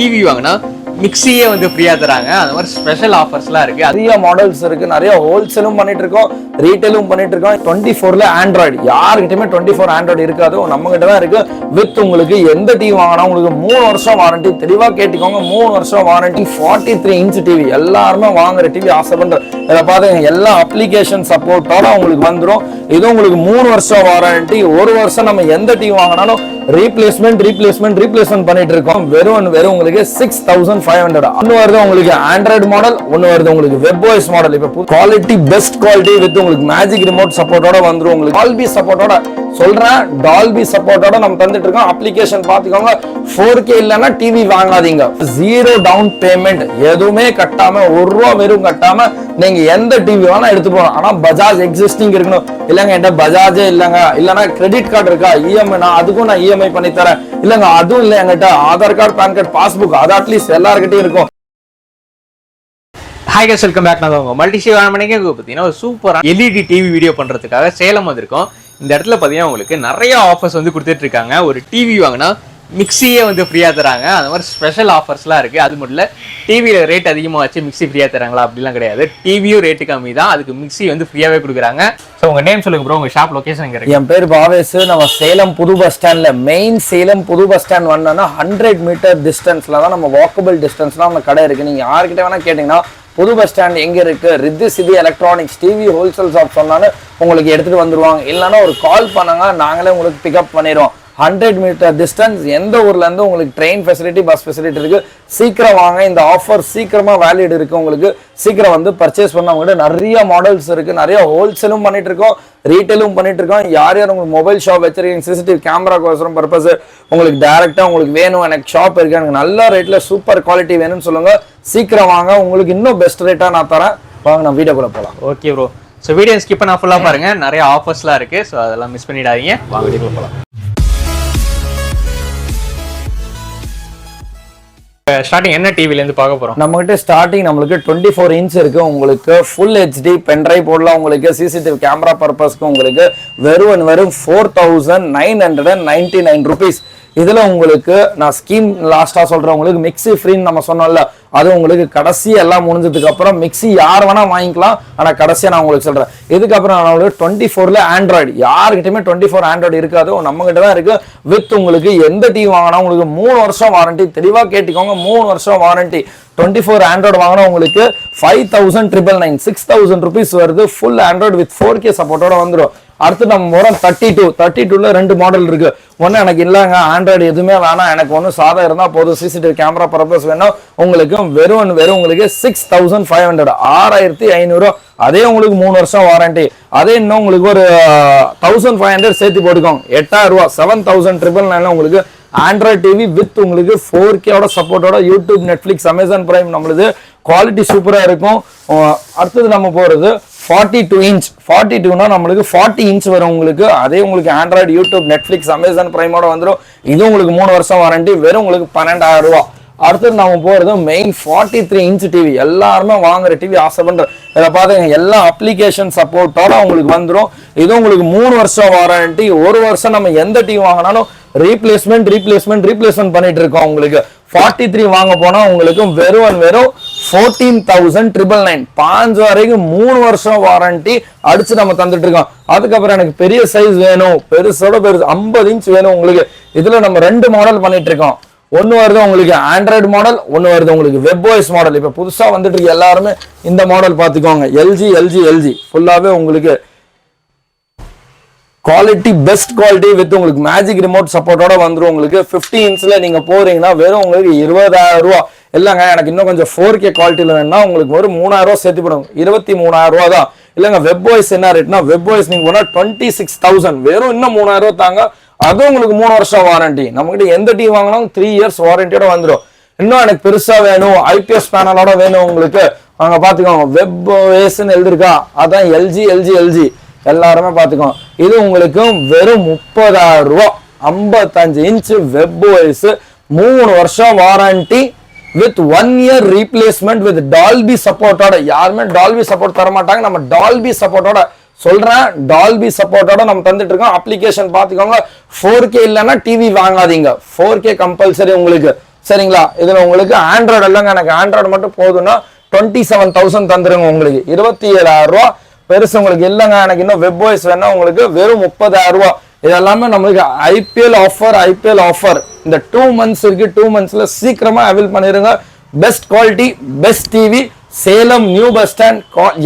TV வாங்கினா மிக்சியே வந்து ஃப்ரீயா தராங்க. அந்த மாதிரி ஸ்பெஷல் ஆஃபர்ஸ்லாம் இருக்கு. நிறைய மாடல்ஸ் இருக்கு. நிறைய ஹோல்சேலும் பண்ணிட்டு இருக்கோம் ரீட்டைலும் பண்ணிட்டு இருக்கோம் டுவெண்ட்டி ஃபோர்ல ஆண்ட்ராய்டு யாருக்கிட்டயுமே டுவெண்ட்டி ஃபோர் ஆண்ட்ராய்டு இருக்காது. நம்ம கிட்ட தான் இருக்கு. வித் உங்களுக்கு எந்த டிவி வாங்கினா உங்களுக்கு மூணு வருஷம் வாரண்டி தெளிவா கேட்டுக்கோங்க. மூணு வருஷம் warranty forty three inch TV எல்லாருமே வாங்குற டிவி ஆசைப்படுற இதை பார்த்து எல்லா அப்ளிகேஷன் சப்போர்ட்டோட உங்களுக்கு வந்துடும் இது உங்களுக்கு மூணு வருஷம் வாரண்டி ஒரு வருஷம் நம்ம எந்த டிவி வாங்கினாலும் ரீப்ளேஸ்மெண்ட் ரீப்ளேஸ்மெண்ட் ரீப்ளேஸ்மெண்ட் பண்ணிட்டு இருக்கோம் வெறும் வெறும் உங்களுக்கு சிக்ஸ் தௌசண்ட் ஃபைவ் ஹண்ட்ரட் ஒன்று வருது உங்களுக்கு ஆண்ட்ராய்டு மாடல் ஒன்று வருது உங்களுக்கு வெப் ஓஎஸ் மாடல் இப்போ குவாலிட்டி பெஸ்ட் குவாலிட்டி வித் உங்களுக்கு மேஜிக் ரிமோட் சப்போர்ட்டோட வந்துரும் உங்களுக்கு. டால்பி சப்போர்ட்டோட சொல்றேன். டால்பி சப்போர்ட்டோட நம்ம தந்துட்டு இருக்கோம். அப்ளிகேஷன் பார்த்துக்கோங்க ஃபோர் கே இல்லைன்னா டிவி வாங்காதீங்க. ஜீரோ டவுன் பேமெண்ட் எதுவுமே கட்டாம ஒரு ரூபா வெறும் கட்டாம நீங்க எந்த டிவி வேணா எடுத்து போகலாம். ஆனா பஜாஜ் எக்ஸிஸ்டிங் இருக்கணும். இல்லைங்க என்கிட்ட பஜாஜே இல்லைங்க. இல்லைன்னா கிரெடிட் கார்டு இருக்கா? இஎம்ஐ நான் அதுக்கும் நான் இஎம்ஐ பண்ணி தரேன். இல்லைங்க அதுவும் இல்லை என்கிட்ட. Aadhaar card PAN card passbook அது அட்லீஸ்ட் எல்லாருக்கிட்டையும் இருக்கும். ஹாய் கேஸ் வெல்கம் பேக் நான் உங்க மல்டி ஷே மணிக்கு பார்த்தீங்கன்னா ஒரு சூப்பராக எல்இடி டிவி வீடியோ பண்ணுறதுக்காக சேலம் வந்திருக்கோம். இந்த இடத்துல பார்த்தீங்கன்னா உங்களுக்கு நிறைய ஆஃபர்ஸ் வந்து கொடுத்துட்டு இருக்காங்க. ஒரு டிவி வாங்கினா மிக்சியே வந்து ஃப்ரீயாக தராங்க. அந்த மாதிரி ஸ்பெஷல் ஆஃபர்ஸ்லாம் இருக்குது அது மட்டும் இல்லை டிவியில் ரேட் அதிகமாக வச்சு மிக்ஸி ஃப்ரீயாக தராங்களா? அப்படிலாம் கிடையாது. டிவியும் ரேட்டு கம்மி தான். அதுக்கு மிக்ஸி வந்து ஃப்ரீயாகவே கொடுக்குறாங்க. ஸோ உங்கள் நேம் சொல்லுங்க ப்ரோ உங்கள் ஷாப் லொகேஷன் எங்கே என் பேர் பாவேஸ் நம்ம சேலம் புது பஸ் ஸ்டாண்டில் மெயின் சேலம் புது பஸ் ஸ்டாண்ட் வந்தோன்னா ஹண்ட்ரட் மீட்டர் டிஸ்டன்ஸில் தான் நம்ம வாக்கபிள் டிஸ்டன்ஸ்லாம் நம்ம கடை இருக்குது நீங்கள் யார்கிட்ட வேணால் கேட்டிங்கன்னா புது பஸ் ஸ்டாண்ட் எங்கே இருக்குது Riddhi Siddhi electronics TV wholesale shop சொன்னாலும் உங்களுக்கு எடுத்துகிட்டு வந்துடுவாங்க இல்லைன்னா ஒரு கால் பண்ணாங்க. நாங்களே உங்களுக்கு பிக்கப் பண்ணிடுவோம். ஹண்ட்ரட் மீட்டர் டிஸ்டன்ஸ் எந்த ஊர்லேருந்து உங்களுக்கு ட்ரெயின் ஃபெசிலிட்டி பஸ் ஃபெசிலிட்டி இருக்குது சீக்கிரம் வாங்க. இந்த ஆஃபர் சீக்கிரமாக வேலிட் இருக்குது உங்களுக்கு. சீக்கிரம் வந்து பர்ச்சேஸ் பண்ண உங்ககிட்ட நிறைய மாடல்ஸ் இருக்குது நிறைய ஹோல்சேலும் பண்ணிட்டு இருக்கோம். ரீட்டைலும் பண்ணிட்டு இருக்கோம். யார் யார் உங்களுக்கு மொபைல் ஷாப் வச்சிருக்கீங்க? சிசிடிவி கேமராக்கோசரம் பர்பஸ் உங்களுக்கு டேரெக்டாக உங்களுக்கு வேணும். எனக்கு ஷாப் இருக்கு. எனக்கு நல்ல ரேட்டில் சூப்பர் குவாலிட்டி வேணும்னு சொல்லுங்கள் சீக்கிரம் வாங்க. உங்களுக்கு இன்னும் பெஸ்ட் ரேட்டாக நான் தரேன். வாங்க நான் வீடியோக்குள்ளே போகலாம் okay bro so video skip பண்ண ஃபுல்லாக பாருங்கள் நிறைய ஆஃபர்ஸ்லாம் இருக்குது ஸோ அதெல்லாம் மிஸ் பண்ணிடாதீங்க. வாங்க வீடியோக்குள்ளே போகலாம் ஸ்டார்டிங் என்ன டிவிலேருந்து பார்க்க போகிறோம் நம்மகிட்ட ஸ்டார்டிங் நம்மளுக்கு டுவெண்ட்டி ஃபோர் இன்ச் இருக்குது உங்களுக்கு ஃபுல் ஹெச்டி பென்ட்ரைவ் போடலாம். உங்களுக்கு சிசிடிவி கேமரா பர்பஸ்க்கு உங்களுக்கு வெறும் வெறும் four thousand nine hundred and ninety nine rupees இதில் உங்களுக்கு நான் ஸ்கீம் லாஸ்ட்டாக சொல்கிறேன் உங்களுக்கு மிக்ஸி ஃப்ரீன்னு நம்ம சொன்னோம்ல. அது உங்களுக்கு கடைசி எல்லாம் முடிஞ்சதுக்கு அப்புறம் மிக்ஸி யார் வேணா வாங்கிக்கலாம். ஆனா கடைசியா நான் உங்களுக்கு சொல்றேன். இதுக்கப்புறம் நான் உங்களுக்கு டுவெண்ட்டி ஃபோர்ல ஆண்ட்ராய்டு யாருக்கிட்டயுமே டுவெண்ட்டி ஃபோர் ஆண்ட்ராய்டு இருக்காது. நம்ம கிட்ட தான் இருக்கு. வித் உங்களுக்கு எந்த டிவி வாங்கினா உங்களுக்கு மூணு வருஷம் வாரண்டி தெளிவா கேட்டுக்கோங்க மூணு வருஷம் வாரண்டி டுவெண்ட்டி ஃபோர் ஆண்ட்ராய்டு வாங்கினா உங்களுக்கு five thousand triple nine six thousand rupees வருது. Full android with four K சப்போர்ட்டோட வந்துடும் அடுத்து நம்ம வரோம் தேர்ட்டி டூ தேர்ட்டி டூல ரெண்டு மாடல் இருக்கு. ஒன்று எனக்கு இல்லைங்க ஆண்ட்ராய்டு எதுவுமே வேணாம். எனக்கு ஒன்று சாதம் இருந்தால் போதும். சிசிடிவி கேமரா பர்பஸ் வேணும். உங்களுக்கு வெறும் வெறும் உங்களுக்கு சிக்ஸ் தௌசண்ட் ஃபைவ் ஹண்ட்ரட் ஆறாயிரத்தி ஐநூறு. அதே உங்களுக்கு மூணு வருஷம் வாரண்டி அதே இன்னும் உங்களுக்கு ஒரு தௌசண்ட் ஃபைவ் ஹண்ட்ரட் சேர்த்து போட்டுக்கோங்க. எட்டாயிரம் ரூபா செவன் தௌசண்ட் ட்ரிபிள் நைன் உங்களுக்கு ஆண்ட்ராய்ட் டிவி வித் உங்களுக்கு ஃபோர் கேவோட சப்போர்ட்டோட யூடியூப் நெட்ஃபிளிக்ஸ் அமேசான் பிரைம் நம்மளுது குவாலிட்டி சூப்பராக இருக்கும். அடுத்தது நம்ம போகிறது ஃபார்ட்டி டூ இன்ச் ஃபார்ட்டி டூனா நம்மளுக்கு ஃபார்ட்டி இன்ச் வரும் உங்களுக்கு. அதே உங்களுக்கு ஆண்ட்ராய்டு யூடியூப் நெட்ஃப்ளிக்ஸ் அமேசான் ப்ரைமோட வந்துடும் இது உங்களுக்கு மூணு வருஷம் வாரண்டி வெறும் உங்களுக்கு பன்னெண்டாயிரம் ரூபா. அடுத்தது நம்ம போகிறது main forty three inch TV எல்லாருமே வாங்குற டிவி ஆசைப்படுற இதை பார்த்துங்க எல்லா அப்ளிகேஷன் சப்போர்ட்டோட உங்களுக்கு வந்துடும் இது உங்களுக்கு மூணு வருஷம் வாரண்டி ஒரு வருஷம் நம்ம எந்த டிவி வாங்கினாலும் ரீப்ளேஸ்மெண்ட் ரீப்ளேஸ்மெண்ட் ரீப்ளேஸ்மெண்ட் பண்ணிட்டு இருக்கோம் உங்களுக்கு. ஃபார்ட்டி த்ரீ வாங்க போனால் உங்களுக்கு வெறும் வெறும் ஃபோர்டீன் தௌசண்ட் ட்ரிபிள் நைன் பாஞ்சு வரைக்கும் மூணு வருஷம் வாரண்டி அடிச்சு நம்ம தந்துட்டு இருக்கோம் அதுக்கப்புறம் எனக்கு பெரிய சைஸ் வேணும். பெருசோட பெருசு ஐம்பது இன்ச் வேணும் உங்களுக்கு. இதுல நம்ம ரெண்டு மாடல் பண்ணிட்டு இருக்கோம் ஒன்று வருது உங்களுக்கு ஆண்ட்ராய்டு மாடல் ஒன்று வருது உங்களுக்கு வெப் வாய்ஸ் மாடல் இப்போ புதுசாக வந்துட்டு இருக்கு எல்லாருமே இந்த மாடல் பார்த்துக்கோங்க. எல்ஜி எல்ஜி எல்ஜி ஃபுல்லாகவே உங்களுக்கு குவாலிட்டி பெஸ்ட் குவாலிட்டி வித் உங்களுக்கு மேஜிக் ரிமோட் சப்போர்ட்டோட வந்துடும் உங்களுக்கு. ஃபிஃப்டி இன்ச்சில் நீங்கள் போகிறீங்கன்னா வெறும் உங்களுக்கு இருபதாயிரம் ரூபா. இல்லைங்க எனக்கு இன்னும் கொஞ்சம் ஃபோர் கே குவாலிட்டியில் வேணும்னா உங்களுக்கு ஒரு மூணாயிரம் ரூபா சேர்த்து போடும் இருபத்தி மூணாயிரரூவா தான். இல்லைங்க வெப் வாய்ஸ் என்ன ரேட்னா வெப் வாய்ஸ் நீங்கள் போனால் டுவெண்ட்டி சிக்ஸ் தௌசண்ட் வெறும் இன்னும் மூணாயிரம் ரூபா தாங்க. அது உங்களுக்கு மூணு வருஷம் வாரண்டி நம்மகிட்ட எந்த டிவி வாங்கினாலும் த்ரீ இயர்ஸ் வாரண்டியோட வந்துடும் இன்னும் எனக்கு பெருசாக வேணும். ஐபிஎஸ் பேனலோட வேணும் உங்களுக்கு. அங்கே பார்த்துக்கோங்க வெப் வேஸ்ன்னு எழுதிருக்கா. அதான் எல்ஜி எல்ஜி எல்ஜி எல்லாருமே பார்த்துக்கோங்க இது உங்களுக்கு வெறும் முப்பதாயிரம் ரூபா. ஐம்பத்தஞ்சு இன்ச் வெப் வயசு மூணு வருஷம் warranty with one year replacement with Dolby சப்போர்ட்டோட யாருமே டால்பி சப்போர்ட் தர மாட்டாங்க நம்ம டால்பி சப்போர்ட்டோட சொல்றேன். டால்பி சப்போர்ட்டோட நம்ம தந்துட்டு இருக்கோம். அப்ளிகேஷன் பாத்துக்கோங்க ஃபோர் கே இல்லைன்னா டிவி வாங்காதீங்க. ஃபோர் கே கம்பல்சரி உங்களுக்கு. சரிங்களா? இதுல உங்களுக்கு ஆண்ட்ராய்டு இல்லைங்க. எனக்கு ஆண்ட்ராய்டு மட்டும் போதும்னா டுவெண்ட்டி செவன் தௌசண்ட் தந்துருங்க உங்களுக்கு. இருபத்தி ஏழாயிரம் ரூபா. பெருசு உங்களுக்கு இல்லைங்க. எனக்கு இன்னும் வெப் வாய்ஸ் வேணா உங்களுக்கு வெறும் முப்பதாயிரம் ரூபா. இது எல்லாமே நம்மளுக்கு ஐபிஎல் ஆஃபர் ஐபிஎல் ஆஃபர் இந்த டூ மந்த்ஸ் இருக்கு டூ மந்த்ஸ்ல சீக்கிரமா அவைல் பண்ணிருங்க. Best quality best TV Salem new bus stand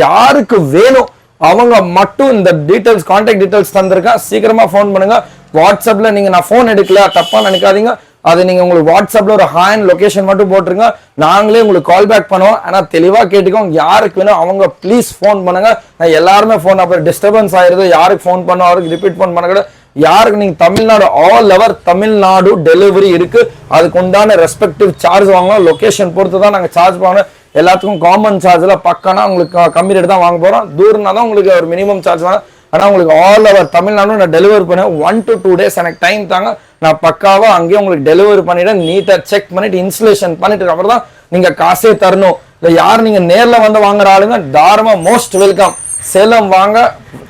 யாருக்கு வேணும் அவங்க மட்டும் இந்த டீட்டெயில்ஸ் கான்டாக்ட் டீட்டெயில்ஸ் தந்திருக்கேன் சீக்கிரமா ஃபோன் பண்ணுங்க. வாட்ஸ்அப்ல நீங்க நான் ஃபோன் எடுக்கல தப்பா நினைக்காதீங்க. அது நீங்க உங்களுக்கு வாட்ஸ்அப்ல ஒரு ஹாய் லொகேஷன் மட்டும் போட்டுருங்க. நாங்களே உங்களுக்கு கால் பேக் பண்ணுவோம். ஆனா தெளிவா கேட்டுக்கோங்க யாருக்கு வேணும் அவங்க ப்ளீஸ் ஃபோன் பண்ணுங்க. நான் எல்லாருமே ஃபோன் அப்புறம் டிஸ்டர்பன்ஸ் ஆயிருது. யாருக்கு ஃபோன் பண்ண அவருக்கு ரிப்பீட் ஃபோன் பண்ண கூட யாருக்கு நீங்க Tamil Nadu all over Tamil Nadu delivery இருக்கு. அதுக்கு உண்டான ரெஸ்பெக்டிவ் சார்ஜ் வாங்கலாம் லொகேஷன் பொறுத்து தான் நாங்க சார்ஜ் வாங்கணும் எல்லாத்துக்கும் காமன் சார்ஜ்ல பக்கம்னா உங்களுக்கு கம்மி ரேட் தான் வாங்க போறோம். தூரம்னா தான் உங்களுக்கு ஒரு மினிமம் சார்ஜ் வாங்க. ஆனா உங்களுக்கு ஆல் ஓவர் தமிழ்நாடு நான் டெலிவரி பண்ணேன். ஒன் டு டூ டேஸ் எனக்கு டைம் தாங்க. நான் பக்காவா அங்கேயே உங்களுக்கு டெலிவரி பண்ணிட்டு நீட்டா செக் பண்ணிட்டு இன்ஸ்டலேஷன் பண்ணிட்டு அப்புறம் தான் நீங்க காசே தரணும். இல்ல யார் நீங்க நேர்ல வந்து வாங்குற ஆளுங்க தாராளமாக மோஸ்ட் வெல்கம் சேலம் வாங்க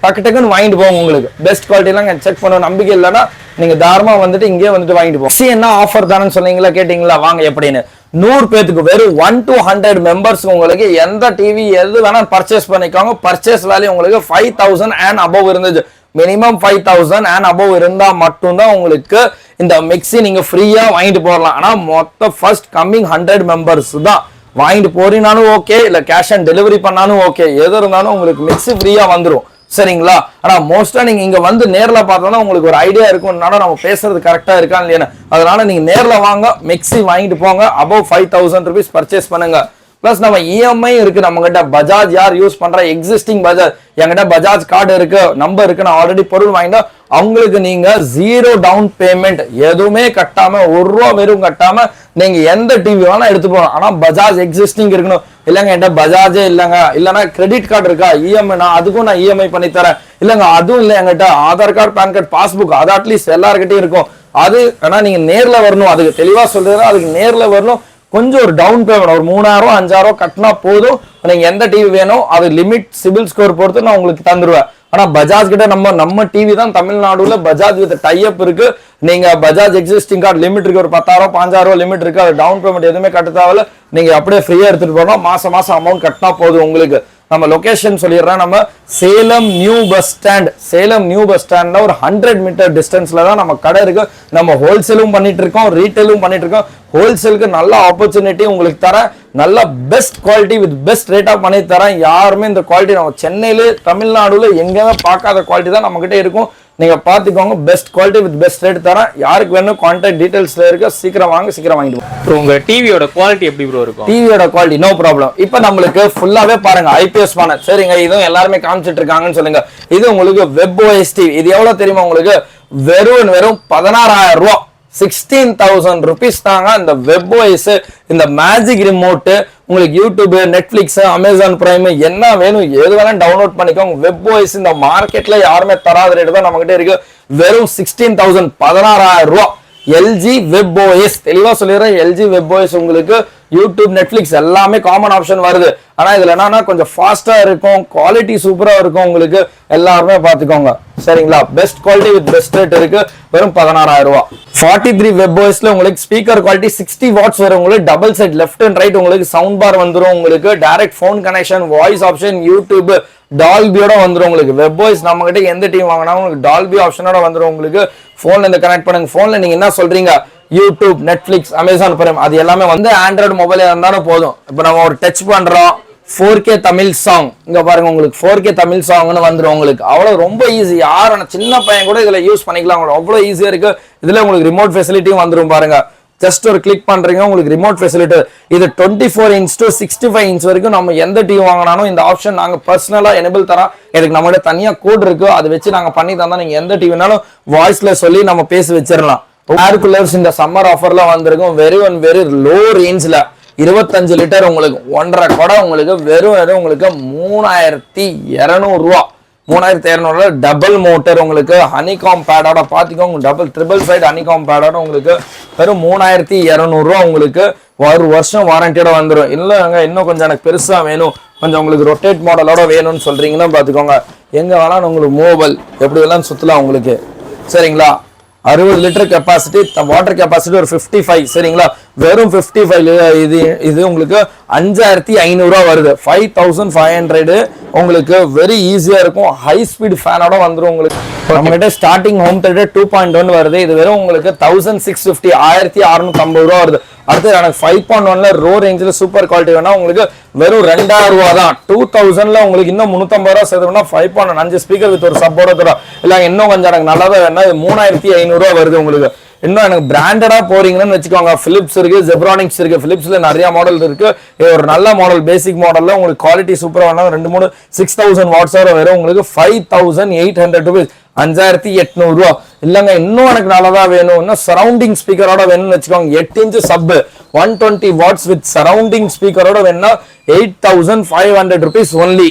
டக்கு டக்குன்னு வாங்கிட்டு போவோம் உங்களுக்கு. பெஸ்ட் குவாலிட்டிலாம் செக் பண்ண நம்பிக்கை இல்லைன்னா நீங்க தாராளமாக வந்துட்டு இங்கே வந்துட்டு வாங்கிட்டு போவோம் சி என்ன ஆஃபர் தானேன்னு சொன்னீங்களா கேட்டீங்களா? வாங்க எப்படின்னு. நூறு பேத்துக்கு வெறும் ஒன் டூ ஹண்ட்ரட் மெம்பர்ஸ் உங்களுக்கு எந்த டிவி எது வேணாலும் பர்ச்சேஸ் பண்ணிக்கோங்க. பர்ச்சேஸ் வேல்யூ உங்களுக்கு ஃபைவ் தௌசண்ட் அண்ட் அபவ் இருந்துச்சு minimum five thousand and above இருந்தா மட்டும்தான் உங்களுக்கு இந்த மிக்ஸி நீங்க ஃப்ரீயா வாங்கிட்டு போடலாம் ஆனா மொத்த ஃபர்ஸ்ட் கம்மிங் ஹண்ட்ரட் மெம்பர்ஸ் தான். வாங்கிட்டு போறீங்கனாலும் ஓகே இல்ல கேஷ் ஆன் டெலிவரி பண்ணாலும் ஓகே எது இருந்தாலும் உங்களுக்கு மிக்ஸி ஃப்ரீயா வந்துடும் சரிங்களா? ஆனா மோஸ்டா நீங்க இங்க வந்து நேர்ல பார்த்தோம்னா உங்களுக்கு ஒரு ஐடியா இருக்கும்னால நம்ம பேசுறது கரெக்டா இருக்கா இல்லையா அதனால நீங்க நேர்ல வாங்க மிக்ஸி வாங்கிட்டு போங்க. Above five thousand rupees purchase பண்ணுங்க. பிளஸ் நம்ம இஎம்ஐ இருக்கு நம்ம கிட்ட பஜாஜ் யார் யூஸ் பண்ற? எக்ஸிஸ்டிங் பஜாஜ். என்கிட்ட பஜாஜ் கார்டு இருக்கு நம்பர் இருக்கு நான் ஆல்ரெடி பொருள் வாங்கிட்டோம் அவங்களுக்கு நீங்க ஜீரோ டவுன் பேமெண்ட் எதுவுமே கட்டாம ஒரு ரூபா வெறும் கட்டாம நீங்க எந்த டிவி வேணா எடுத்து போகலாம். ஆனா பஜாஜ் எக்ஸிஸ்டிங் இருக்கணும். இல்லைங்க என்கிட்ட பஜாஜே இல்லைங்க. இல்லைன்னா கிரெடிட் கார்டு இருக்கா? இஎம்ஐ நான் அதுக்கும் நான் இஎம்ஐ பண்ணி தரேன். இல்லைங்க அதுவும் இல்லை என்கிட்ட Aadhaar card PAN card passbook அது அட்லீஸ்ட் எல்லாருக்கிட்டையும் இருக்கும். அது ஆனா நீங்க நேர்ல வரணும். அதுக்கு தெளிவா சொல்றேன் அதுக்கு நேர்ல வரணும். கொஞ்சம் ஒரு டவுன் பேமெண்ட் ஒரு மூணாயிரம் அஞ்சாயிரம் கட்டினா போதும். நீங்கள் எந்த டிவி வேணும்? அது லிமிட் சிபில் ஸ்கோர் பொறுத்து நான் உங்களுக்கு தந்துடுவேன் ஆனா பஜாஜ் கிட்ட நம்ம நம்ம டிவி தான் தமிழ்நாடுல பஜாஜ் வித் டைப் இருக்கு. நீங்க பஜாஜ் எக்ஸிஸ்டிங் கார்டு லிமிட் இருக்கு ஒரு பத்தாயிரம் பாஞ்சாயிரம் லிமிட் இருக்கு. அது டவுன் பேமெண்ட் எதுவுமே கட்ட தேவையில்ல. நீங்க அப்படியே ஃப்ரீயா எடுத்துட்டு போனோம் மாசம் மாசம் அமௌண்ட் கட்டினா போதும் உங்களுக்கு. நம்ம லொகேஷன் சொல்லிடுறேன் நம்ம Salem new bus stand Salem new bus ஸ்டாண்ட்ல ஒரு ஹண்ட்ரட் மீட்டர் டிஸ்டன்ஸ்ல தான் நம்ம கடை இருக்கு. நம்ம ஹோல்சேலும் பண்ணிட்டு இருக்கோம். ரீட்டைலும் பண்ணிட்டு இருக்கோம். ஹோல்சேலுக்கு நல்ல ஆப்பர்ச்சுனிட்டி உங்களுக்கு தரேன் நல்ல பெஸ்ட் குவாலிட்டி வித் பெஸ்ட் ரேட்டாக பண்ணி தரேன் யாருமே இந்த குவாலிட்டி நம்ம சென்னையில தமிழ்நாடுல எங்கேயுமே பார்க்காத குவாலிட்டி தான் நம்ம இருக்கும். நீங்க பாத்துக்கோங்க best quality with best rate தரேன். யாருக்கு வேணும் கான்டாக்ட் டீடைல்ஸ்ல இருக்கு சீக்கிரம் வாங்க சீக்கிரம் வாங்கிட்டு போங்க. ப்ரோ உங்க டிவியோட குவாலிட்டி எப்படி ப்ரோ இருக்கும்? டிவியோட குவாலிட்டி நோ ப்ராப்ளம் இப்போ நம்மளுக்கு ஃபுல்லாவே பாருங்க ஐபிஎஸ் பேனல் சரிங்க இதுவும் எல்லாருமே காமிச்சிட்டு இருக்காங்கன்னு சொல்லுங்க. இது உங்களுக்கு வெப் ஓஎஸ் டிவி இது எவ்வளவு தெரியுமா உங்களுக்கு? வெறும் வெறும் பதினாறாயிரம் ரூபா. சிக்ஸ்டீன் தௌசண்ட் ருபீஸ் தாங்க இந்த வெப் வாய்ஸ் இந்த மேஜிக் ரிமோட்டு உங்களுக்கு யூடியூப் நெட்ஃபிளிக்ஸ் அமேசான் பிரைம் என்ன வேணும் எது வேணாலும் டவுன்லோட் பண்ணிக்கோங்க. வெப் வாய்ஸ் இந்த மார்க்கெட்ல யாருமே தராத ரேட்டு தான் நம்மகிட்ட இருக்கு. வெறும் சிக்ஸ்டீன் தௌசண்ட் பதினாறாயிரம் ரூபா. LG web OS. தெளிவா சொல்லிடுறேன் எல்ஜி வெப் ஓஎஸ் உங்களுக்கு யூடியூப் நெட்ஃபிளிக்ஸ் எல்லாமே காமன் ஆப்ஷன் வருது. ஆனா இதுல என்னன்னா கொஞ்சம் ஃபாஸ்டா இருக்கும் குவாலிட்டி சூப்பரா இருக்கும் உங்களுக்கு. எல்லாருமே பாத்துக்கோங்க சரிங்களா? Best quality with best rate இருக்கு. வெறும் பதினாறாயிரம் ரூபாய் ஃபார்ட்டி த்ரீ வெப் ஓஎஸ்ல உங்களுக்கு ஸ்பீக்கர் குவாலிட்டி சிக்ஸ்டி வாட்ஸ் வரும். உங்களுக்கு double set left and right உங்களுக்கு சவுண்ட் பார் வந்துடும் உங்களுக்கு direct phone connection voice option YouTube டால்பியோட வந்துடும் உங்களுக்கு. வெப் வாய்ஸ் நம்ம கிட்ட எந்த டீம் வாங்கினாலும் உங்களுக்கு டால்பி ஆப்ஷனோட வந்துரும் உங்களுக்கு. ஃபோனில் இந்த கனெக்ட் பண்ணுங்க. ஃபோனில் நீங்க என்ன சொல்றீங்க? யூடியூப் நெட்ஃபிளிக்ஸ் அமேசான் பிரைம் அது எல்லாமே வந்து ஆண்ட்ராய்டு மொபைல் இருந்தாலும் போதும். இப்போ நம்ம ஒரு டச் பண்றோம். ஃபோர் கே தமிழ் சாங் இங்க பாருங்க உங்களுக்கு. ஃபோர் கே தமிழ் சாங்னு வந்துடும் உங்களுக்கு. அவ்வளவு ரொம்ப ஈஸி யாரும் சின்ன பையன் கூட இதுல யூஸ் பண்ணிக்கலாம். உங்களுக்கு அவ்வளவு ஈஸியா இருக்கு. இதுல உங்களுக்கு ரிமோட் ஃபெசிலிட்டியும் வந்துடும் பாருங்க. ஜஸ்ட் ஒரு கிளிக் பண்றீங்க உங்களுக்கு ரிமோட் ஃபெசிலிட்டி இது twenty four inch to sixty five inch வரைக்கும் நம்ம எந்த டிவி வாங்கினாலும் இந்த ஆப்ஷன் நாங்க பர்சனலா எனபிள் தரோம் எனக்கு நம்மகிட்ட தனியா கோட் இருக்கு. அதை வச்சு நாங்க பண்ணி தந்தா நீங்க எந்த டிவினாலும் வாய்ஸ்ல சொல்லி நம்ம பேசி வச்சிடலாம் ஏர் கூலர்ஸ் இந்த சம்மர் ஆஃபர்ல வந்திருக்கும். வெரி ஒன் வெரி லோ ரேஞ்ச்ல இருபத்தஞ்சு லிட்டர் உங்களுக்கு ஒன்றரை குடம் உங்களுக்கு வெறும் வெறும் உங்களுக்கு மூணாயிரத்தி இரநூறுவா. மூணாயிரத்தி இரநூறுவா டபுள் மோட்டர் உங்களுக்கு ஹனிகாம் பேடோட பார்த்துக்கோங்க டபுள் ட்ரிபிள் சைடு ஹனிகாம் பேடோட உங்களுக்கு வெறும் மூணாயிரத்தி இரநூறுவா உங்களுக்கு ஒரு வருஷம் வாரண்டியோட வந்துடும் இல்லைங்க இன்னும் கொஞ்சம் எனக்கு பெருசா வேணும். கொஞ்சம் உங்களுக்கு ரொட்டேட் மாடலோட வேணும்னு சொல்றீங்கன்னா பார்த்துக்கோங்க. எங்க வேணாலும் உங்களுக்கு மூவல் எப்படி வேணாலும் சுத்தலாம் உங்களுக்கு. சரிங்களா? அறுபது லிட்டர் கெப்பாசிட்டி வாட்டர் கெப்பாசிட்டி ஒரு ஃபிஃப்டி ஃபைவ் சரிங்களா? வெறும் ஃபிஃப்டி ஃபைவ் இது இது உங்களுக்கு அஞ்சாயிரத்தி ஐநூறுரூவா வருது. ஃபைவ் தௌசண்ட் ஃபைவ் ஹண்ட்ரடு உங்களுக்கு வெரி ஈஸியாக இருக்கும். ஹை ஸ்பீட் ஃபேனோட வந்துடும் உங்களுக்கு. நம்மகிட்ட starting home theatre two point one வருது. இது வெறும் உங்களுக்கு தௌசண்ட் சிக்ஸ் ஃபிஃப்டி ஆயிரத்தி அறுநூத்தி ஐம்பது ரூபா வருது. அடுத்து எனக்கு ஃபைவ் பாயிண்ட் ஒன்ல ரோ ரேஞ்சில் சூப்பர் குவாலிட்டி வேணா உங்களுக்கு வெறும் ரெண்டாயிரம் ரூபா தான். டூ தௌசண்ட்ல உங்களுக்கு இன்னும் முந்நூற்றம்பது ரூபா சேர்த்துனா ஃபைவ் பாயிண்ட் அஞ்சு ஸ்பீக்கர் வித் ஒரு சப்போர்ட் தரும் இல்லை இன்னும் கொஞ்சம் எனக்கு நல்லதாக வேணா இது மூணாயிரத்தி ஐநூறுரூவா வருது உங்களுக்கு. இன்னும் எனக்கு பிராண்டடா போறீங்கன்னு வச்சுக்கோங்க. பிலிப்ஸ் இருக்கு ஜெப்ரானிக்ஸ் இருக்கு. பிலிப்ஸ்ல நிறைய மாடல் இருக்கு. ஒரு நல்ல மாடல் பேசிக் மாடல்ல உங்களுக்கு குவாலிட்டி சூப்பரா வேணா ரெண்டு மூணு சிக்ஸ் தௌசண்ட் வாட்ஸ் வரும். உங்களுக்கு five thousand eight hundred rupees அஞ்சாயிரத்தி எட்நூறு ரூபா. இல்லைங்க இன்னும் எனக்கு நல்லதா வேணும்னா சரௌண்டிங் ஸ்பீக்கரோட வேணும்னு வச்சுக்கோங்க. எட்டு inch sub one twenty watts with surrounding ஸ்பீக்கரோட வேணும்னா eight thousand five hundred rupees only